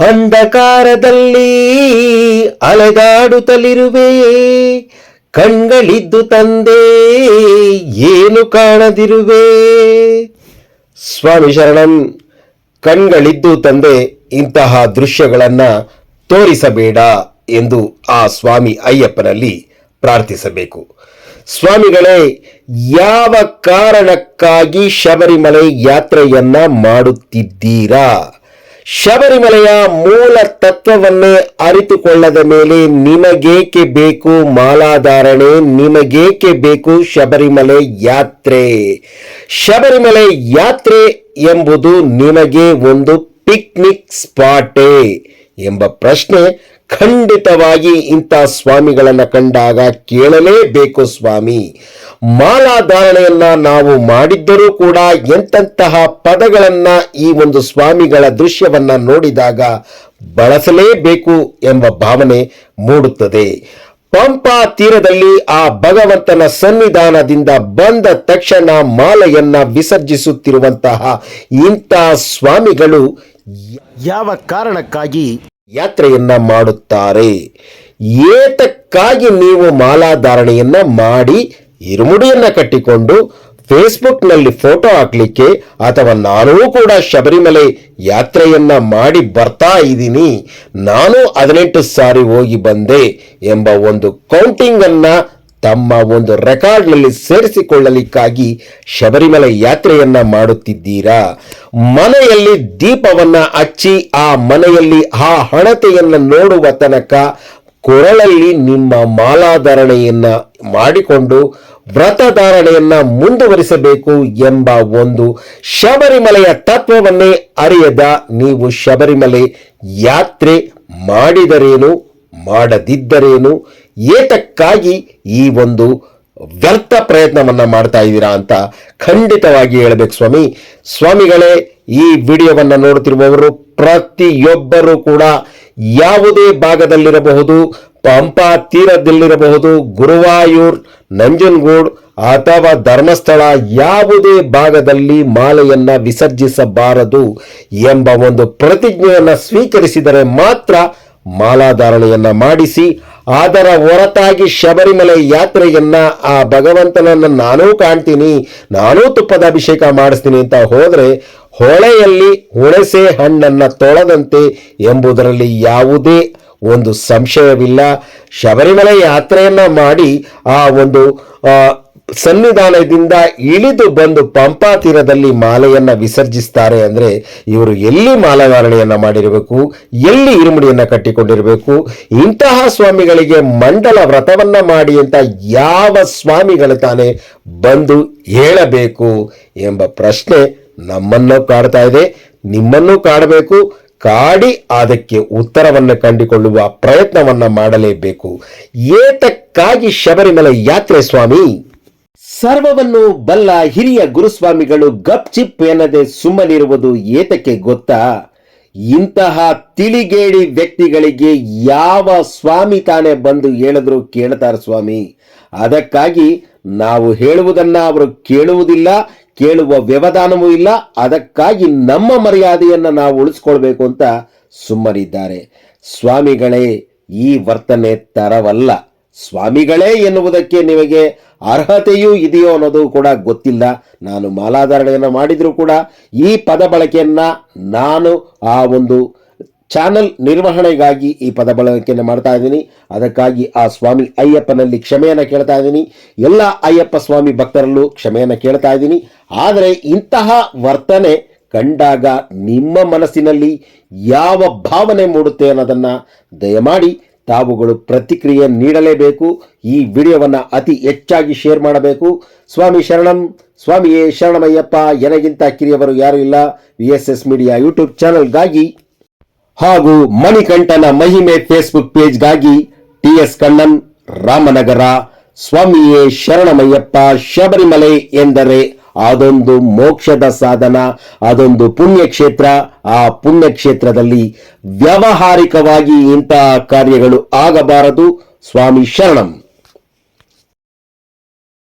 ಅಂಧಕಾರದಲ್ಲಿ ಅಲೆದಾಡುತ್ತಲಿರುವೆ. ಕಣ್ಗಳಿದ್ದು ತಂದೆ ಏನು ಕಾಣದಿರುವೆ. ಸ್ವಾಮಿ ಶರಣನ್, ಕಣ್ಗಳಿದ್ದು ತಂದೆ ಇಂತಹ ದೃಶ್ಯಗಳನ್ನು ತೋರಿಸಬೇಡ ಎಂದು ಆ ಸ್ವಾಮಿ ಅಯ್ಯಪ್ಪನಲ್ಲಿ ಪ್ರಾರ್ಥಿಸಬೇಕು. ಸ್ವಾಮಿಗಳೇ, ಯಾವ ಕಾರಣಕ್ಕಾಗಿ ಶಬರಿಮಲೆ ಯಾತ್ರೆಯನ್ನ ಮಾಡುತ್ತಿದ್ದೀರಾ? ಶಬರಿಮಲೆಯ ಮೂಲ ತತ್ವವನ್ನೇ ಅರಿತುಕೊಳ್ಳದ ಮೇಲೆ ನಿಮಗೇಕೆ ಬೇಕು ಮಾಲಾಧಾರಣೆ, ನಿಮಗೇಕೆ ಬೇಕು ಶಬರಿಮಲೆ ಯಾತ್ರೆ? ಶಬರಿಮಲೆ ಯಾತ್ರೆ ಎಂಬುದು ನಿಮಗೆ ಒಂದು ಪಿಕ್ನಿಕ್ ಸ್ಪಾಟೇ ಎಂಬ ಪ್ರಶ್ನೆ ಖಂಡಿತವಾಗಿ ಇಂಥ ಸ್ವಾಮಿಗಳನ್ನು ಕಂಡಾಗ ಕೇಳಲೇಬೇಕು ಸ್ವಾಮಿ. ಮಾಲಾಧಾರಣೆಯನ್ನ ನಾವು ಮಾಡಿದ್ದರೂ ಕೂಡ ಎಂತಹ ಪದಗಳನ್ನ ಈ ಒಂದು ಸ್ವಾಮಿಗಳ ದೃಶ್ಯವನ್ನ ನೋಡಿದಾಗ ಬಳಸಲೇಬೇಕು ಎಂಬ ಭಾವನೆ ಮೂಡುತ್ತದೆ. ಪಂಪಾ ತೀರದಲ್ಲಿ ಆ ಭಗವಂತನ ಸನ್ನಿಧಾನದಿಂದ ಬಂದ ತಕ್ಷಣ ಮಾಲೆಯನ್ನ ವಿಸರ್ಜಿಸುತ್ತಿರುವಂತಹ ಇಂಥ ಸ್ವಾಮಿಗಳು ಯಾವ ಕಾರಣಕ್ಕಾಗಿ ಯಾತ್ರೆಯನ್ನ ಮಾಡುತ್ತಾರೆ. ಏತಕ್ಕಾಗಿ ನೀವು ಮಾಲಾಧಾರಣೆಯನ್ನ ಮಾಡಿ ಇರುಮುಡಿಯನ್ನ ಕಟ್ಟಿಕೊಂಡು ಫೇಸ್ಬುಕ್ನಲ್ಲಿ ಫೋಟೋ ಹಾಕ್ಲಿಕ್ಕೆ ಅಥವಾ ನಾನೂ ಕೂಡ ಶಬರಿಮಲೆ ಯಾತ್ರೆಯನ್ನ ಮಾಡಿ ಬರ್ತಾ ಇದ್ದೀನಿ. ನಾನು ಹದಿನೆಂಟು ಸಾರಿ ಹೋಗಿ ಬಂದೆ ಎಂಬ ಒಂದು ಕೌಂಟಿಂಗ್ ಅನ್ನ ತಮ್ಮ ಒಂದು ರೆಕಾರ್ಡ್ನಲ್ಲಿ ಸೇರಿಸಿಕೊಳ್ಳಲಿಕ್ಕಾಗಿ ಶಬರಿಮಲೆ ಯಾತ್ರೆಯನ್ನ ಮಾಡುತ್ತಿದ್ದೀರಾ? ಮನೆಯಲ್ಲಿ ದೀಪವನ್ನ ಹಚ್ಚಿ, ಆ ಮನೆಯಲ್ಲಿ ಆ ಹಣತೆಯನ್ನ ನೋಡುವ ತನಕ ಕೊರಳಲ್ಲಿ ನಿಮ್ಮ ಮಾಲಾಧಾರಣೆಯನ್ನ ಮಾಡಿಕೊಂಡು ವ್ರತಧಾರಣೆಯನ್ನ ಮುಂದುವರಿಸಬೇಕು ಎಂಬ ಒಂದು ಶಬರಿಮಲೆಯ ತತ್ವವನ್ನೇ ಅರಿಯದ ನೀವು ಶಬರಿಮಲೆ ಯಾತ್ರೆ ಮಾಡಿದರೇನು, ಮಾಡದಿದ್ದರೇನು ಏತಕ್ಕಾಗಿ ಈ ಒಂದು ವ್ಯರ್ಥ ಪ್ರಯತ್ನವನ್ನು ಮಾಡ್ತಾ ಇದ್ದೀರಾ ಅಂತ ಖಂಡಿತವಾಗಿ ಹೇಳಬೇಕು ಸ್ವಾಮಿ. ಸ್ವಾಮಿಗಳೇ, ಈ ವಿಡಿಯೋವನ್ನು ನೋಡುತ್ತಿರುವವರು ಪ್ರತಿಯೊಬ್ಬರೂ ಕೂಡ ಯಾವುದೇ ಭಾಗದಲ್ಲಿರಬಹುದು, ಪಂಪಾ ತೀರದಲ್ಲಿರಬಹುದು, ಗುರುವಾಯೂರ್, ನಂಜನಗೂಡ್ ಅಥವಾ ಧರ್ಮಸ್ಥಳ ಯಾವುದೇ ಭಾಗದಲ್ಲಿ ಮಾಲೆಯನ್ನು ವಿಸರ್ಜಿಸಬಾರದು ಎಂಬ ಒಂದು ಪ್ರತಿಜ್ಞೆಯನ್ನು ಸ್ವೀಕರಿಸಿದರೆ ಮಾತ್ರ ಮಾಲಾಧಾರಣೆಯನ್ನು ಮಾಡಿಸಿ ಅದರ ಹೊರತಾಗಿ ಶಬರಿಮಲೆ ಯಾತ್ರೆಯನ್ನ ಆ ಭಗವಂತನನ್ನ ನಾನೂ ಕಾಣ್ತೀನಿ, ನಾನೂ ತುಪ್ಪದ ಅಭಿಷೇಕ ಮಾಡಿಸ್ತೀನಿ ಅಂತ ಹೋದರೆ ಹೊಳೆಯಲ್ಲಿ ಹುಣಸೆ ಹಣ್ಣನ್ನ ತೊಳೆದಂತೆ ಎಂಬುದರಲ್ಲಿ ಯಾವುದೇ ಒಂದು ಸಂಶಯವಿಲ್ಲ. ಶಬರಿಮಲೆ ಯಾತ್ರೆಯನ್ನ ಮಾಡಿ ಆ ಒಂದು ಸನ್ನಿಧಾನದಿಂದ ಇಳಿದು ಬಂದು ಪಂಪಾ ತೀರದಲ್ಲಿ ಮಾಲೆಯನ್ನ ವಿಸರ್ಜಿಸ್ತಾರೆ ಅಂದ್ರೆ ಇವರು ಎಲ್ಲಿ ಮಾಲಾಧಾರಣೆಯನ್ನ ಮಾಡಿರಬೇಕು, ಎಲ್ಲಿ ಇರುಮುಡಿಯನ್ನ ಕಟ್ಟಿಕೊಂಡಿರಬೇಕು, ಇಂತಹ ಸ್ವಾಮಿಗಳಿಗೆ ಮಂಡಲ ವ್ರತವನ್ನ ಮಾಡಿ ಅಂತ ಯಾವ ಸ್ವಾಮಿಗಳು ತಾನೇ ಬಂದು ಹೇಳಬೇಕು ಎಂಬ ಪ್ರಶ್ನೆ ನಮ್ಮನ್ನು ಕಾಡ್ತಾ ಇದೆ. ನಿಮ್ಮನ್ನು ಕಾಡಬೇಕು, ಕಾಡಿ ಅದಕ್ಕೆ ಉತ್ತರವನ್ನು ಕಂಡುಕೊಳ್ಳುವ ಪ್ರಯತ್ನವನ್ನ ಮಾಡಲೇಬೇಕು. ಏತಕ್ಕಾಗಿ ಶಬರಿಮಲೆ ಯಾತ್ರೆ ಸ್ವಾಮಿ? ಸರ್ವವನ್ನು ಬಲ್ಲ ಹಿರಿಯ ಗುರುಸ್ವಾಮಿಗಳು ಗಪ್ ಚಿಪ್ ಎನ್ನದೆ ಸುಮ್ಮನಿರುವುದು ಏತಕ್ಕೆ ಗೊತ್ತಾ? ಇಂತಹ ತಿಳಿಗೇಡಿ ವ್ಯಕ್ತಿಗಳಿಗೆ ಯಾವ ಸ್ವಾಮಿ ತಾನೇ ಬಂದು ಹೇಳಿದ್ರು ಕೇಳ್ತಾರೆ ಸ್ವಾಮಿ. ಅದಕ್ಕಾಗಿ ನಾವು ಹೇಳುವುದನ್ನ ಅವರು ಕೇಳುವುದಿಲ್ಲ, ಕೇಳುವ ವ್ಯವಧಾನವೂ ಇಲ್ಲ. ಅದಕ್ಕಾಗಿ ನಮ್ಮ ಮರ್ಯಾದೆಯನ್ನ ನಾವು ಉಳಿಸ್ಕೊಳ್ಬೇಕು ಅಂತ ಸುಮ್ಮನಿದ್ದಾರೆ. ಸ್ವಾಮಿಗಳೇ, ಈ ವರ್ತನೆ ತರವಲ್ಲ. ಸ್ವಾಮಿಗಳೇ ಎನ್ನುವುದಕ್ಕೆ ನಿಮಗೆ ಅರ್ಹತೆಯೂ ಇದೆಯೋ ಅನ್ನೋದು ಕೂಡ ಗೊತ್ತಿಲ್ಲ. ನಾನು ಮಾಲಾಧಾರಣೆಯನ್ನು ಮಾಡಿದರೂ ಕೂಡ ಈ ಪದ ಬಳಕೆಯನ್ನು ನಾನು ಆ ಒಂದು ಚಾನಲ್ ನಿರ್ವಹಣೆಗಾಗಿ ಈ ಪದ ಬಳಕೆಯನ್ನು ಮಾಡ್ತಾ ಇದ್ದೀನಿ. ಅದಕ್ಕಾಗಿ ಆ ಸ್ವಾಮಿ ಅಯ್ಯಪ್ಪನಲ್ಲಿ ಕ್ಷಮೆಯನ್ನು ಕೇಳ್ತಾ ಇದ್ದೀನಿ. ಎಲ್ಲ ಅಯ್ಯಪ್ಪ ಸ್ವಾಮಿ ಭಕ್ತರಲ್ಲೂ ಕ್ಷಮೆಯನ್ನು ಕೇಳ್ತಾ ಇದ್ದೀನಿ. ಆದರೆ ಇಂತಹ ವರ್ತನೆ ಕಂಡಾಗ ನಿಮ್ಮ ಮನಸ್ಸಿನಲ್ಲಿ ಯಾವ ಭಾವನೆ ಮೂಡುತ್ತೆ ಅನ್ನೋದನ್ನು ದಯಮಾಡಿ ತಾವುಗಳು ಪ್ರತಿಕ್ರಿಯೆ ನೀಡಲೇಬೇಕು. ಈ ವಿಡಿಯೋವನ್ನು ಅತಿ ಹೆಚ್ಚಾಗಿ ಶೇರ್ ಮಾಡಬೇಕು. ಸ್ವಾಮಿ ಶರಣಂ, ಸ್ವಾಮಿಯೇ ಶರಣಮಯ್ಯಪ್ಪ, ಎನಗಿಂತ ಕಿರಿಯವರು ಯಾರು ಇಲ್ಲ. V S S media YouTube ಚಾನಲ್ಗಾಗಿ ಹಾಗೂ ಮಣಿಕಂಠನ ಮಹಿಮೆ ಫೇಸ್ಬುಕ್ ಪೇಜ್ಗಾಗಿ ಟಿ ಎಸ್ ಕಣ್ಣನ್, ರಾಮನಗರ. ಸ್ವಾಮಿಯೇ ಶರಣಮಯ್ಯಪ್ಪ, ಶಬರಿಮಲೆ ಎಂದರೆ ಅದೊಂದು ಮೋಕ್ಷದ ಸಾಧನ ಅದೊಂದು ಪುಣ್ಯಕ್ಷೇತ್ರ. ಆ ಪುಣ್ಯಕ್ಷೇತ್ರದಲ್ಲಿ ವ್ಯಾವಹಾರಿಕವಾಗಿ ಇಂತಹ ಕಾರ್ಯಗಳು ಆಗಬಾರದು. ಸ್ವಾಮಿ ಶರಣಂ.